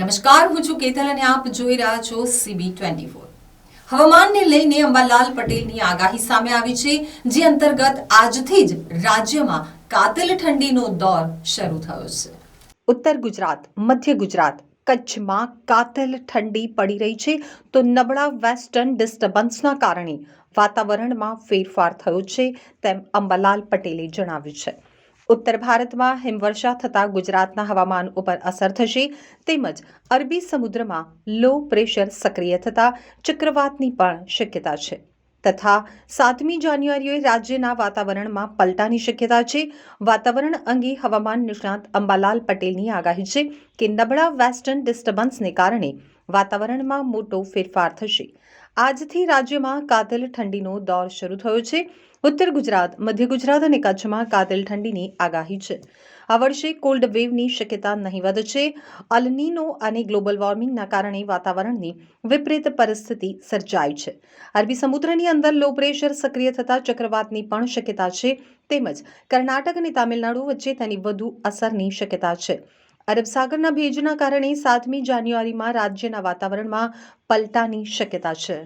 નમસ્કાર, હું છું કેતલ અને આપ જોઈ રહ્યા છો સીબી ટ્વેન્ટી ફોર હવામાનને લઈને અંબાલાલ પટેલની આગાહી સામે આવી છે, જે અંતર્ગત આજથી જ રાજ્યમાં કાતિલ ઠંડીનો દોર શરૂ થયો છે. ઉત્તર ગુજરાત, મધ્ય ગુજરાત, કચ્છમાં કાતિલ ઠંડી પડી રહી છે, તો નબળા વેસ્ટર્ન ડિસ્ટર્બન્સના કારણે વાતાવરણમાં ફેરફાર થયો છે, તેમ અંબાલાલ પટેલે જણાવ્યું છે. ઉત્તર ભારતમાં હિમવર્ષા થતાં ગુજરાતના હવામાન ઉપર અસર થશે તેમજ અરબી સમુદ્રમાં લો પ્રેશર સક્રિય થતાં ચક્રવાતની પણ શક્યતા છે. તથા સાતમી જાન્યુઆરીએ રાજ્યના વાતાવરણમાં પલટાની શક્યતા છે. વાતાવરણ અંગે હવામાન નિષ્ણાત અંબાલાલ પટેલની આગાહી છે કે નબળા વેસ્ટર્ન ડિસ્ટર્બન્સને કારણે વાતાવરણમાં મોટો ફેરફાર થશે. આજથી રાજ્યમાં કાતિલ ઠંડીનો દોર શરૂ થયો છે. ઉત્તર ગુજરાત, મધ્ય ગુજરાત અને કચ્છમાં કાતિલ ઠંડીની આગાહી છે. આ વર્ષે કોલ્ડ વેવની શક્યતા નહીવત છે અલનીનો અને ગ્લોબલ વોર્મિંગના કારણે વાતાવરણની વિપરીત પરિસ્થિતિ સર્જાઈ છે. અરબી સમુદ્રની અંદર લો પ્રેશર સક્રિય થતા ચક્રવાતની પણ શક્યતા છે. તેમજ કર્ણાટક અને તામિલનાડુ વચ્ચે તેની વધુ અસરની શક્યતા છે. અરબ સાગરના ભેજના કારણે સાતમી જાન્યુઆરીમાં રાજ્યના વાતાવરણમાં પલટાની શક્યતા છે.